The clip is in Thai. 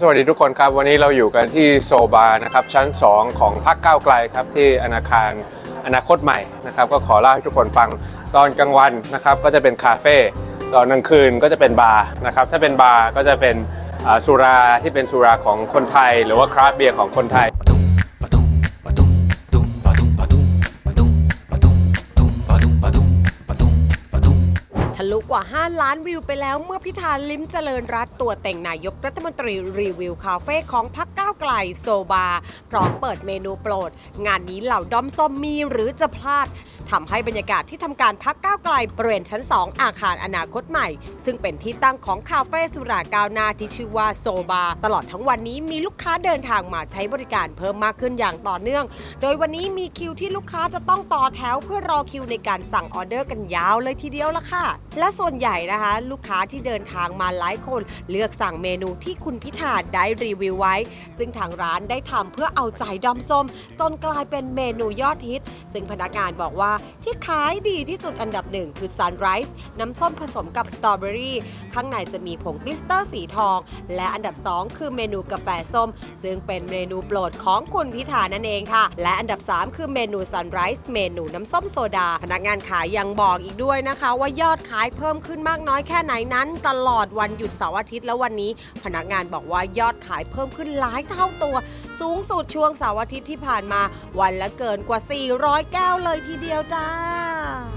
สวัสดีทุกคนครับ วันนี้เราอยู่กันที่โซบานะครับชั้น 2 ของพักก้าวไกลครับที่อนาคารอนาคตใหม่นะครับก็ขอเล่าให้ทุกคนฟังตอนกลางวันนะครับก็จะเป็นคาเฟ่ตอนกลางคืนก็จะเป็นบาร์นะครับถ้าเป็นบาร์ก็จะเป็นอ่าสุราที่เป็นสุราของคนไทย หรือว่าคราฟเบียร์ของคนไทย ลุกว่า 5 ล้านวิวไปแล้วเมื่อพิธาลิ้มเจริญรัตตัวแต่งนายกรัฐมนตรีรีวิวคาเฟ่ของพักก้าวไกลโซบา พร้อมเปิดเมนูโปรด งานนี้เหล่าด้อมส้มมีหรือจะพลาดทำให้บรรยากาศที่ทำการพักก้าวไกลบริเวณชั้น 2 อาคารอนาคตใหม่ ซึ่งเป็นที่ตั้งของคาเฟ่สุราก้าวหน้าที่ชื่อว่าโซบาตลอดทั้งวันนี้มีลูกค้าเดินทางมาใช้บริการเพิ่มมากขึ้นอย่างต่อเนื่อง โดยวันนี้มีคิวที่ลูกค้าจะต้องต่อแถวเพื่อรอคิวในการสั่งออเดอร์กันยาวเลยทีเดียวละค่ะ และส่วนใหญ่นะคะ ลูกค้าที่เดินทางมาหลายคน เลือกสั่งเมนูที่คุณพิธาได้รีวิวไว้ ซึ่งทางร้านได้ทำเพื่อเอาใจดอมส้ม จนกลายเป็นเมนูยอดฮิต ซึ่งพนักงานบอกว่าที่ขายดีที่สุดอันดับหนึ่งคือ Sunrise น้ำส้มผสมกับสตรอเบอรี่ข้างในจะมีผงกลิสเตอร์สีทอง และอันดับ 2 คือเมนูกาแฟส้ม ซึ่งเป็นเมนูโปรดของคุณพิธานั่นเองค่ะ และอันดับ 3 คือเมนู Sunrise เมนูน้ำส้มโซดา พนักงานขายยังบอกอีกด้วยนะคะ ว่ายอดขายเพิ่มขึ้นมากน้อยแค่ไหนนั้น ตลอดวันหยุดเสาร์อาทิตย์และวันนี้ พนักงานบอกว่ายอดขายเพิ่มขึ้นหลายเท่าตัว สูงสุดช่วงเสาร์อาทิตย์ที่ผ่านมา วันละเกินกว่า 400 แก้วเลยทีเดียว有。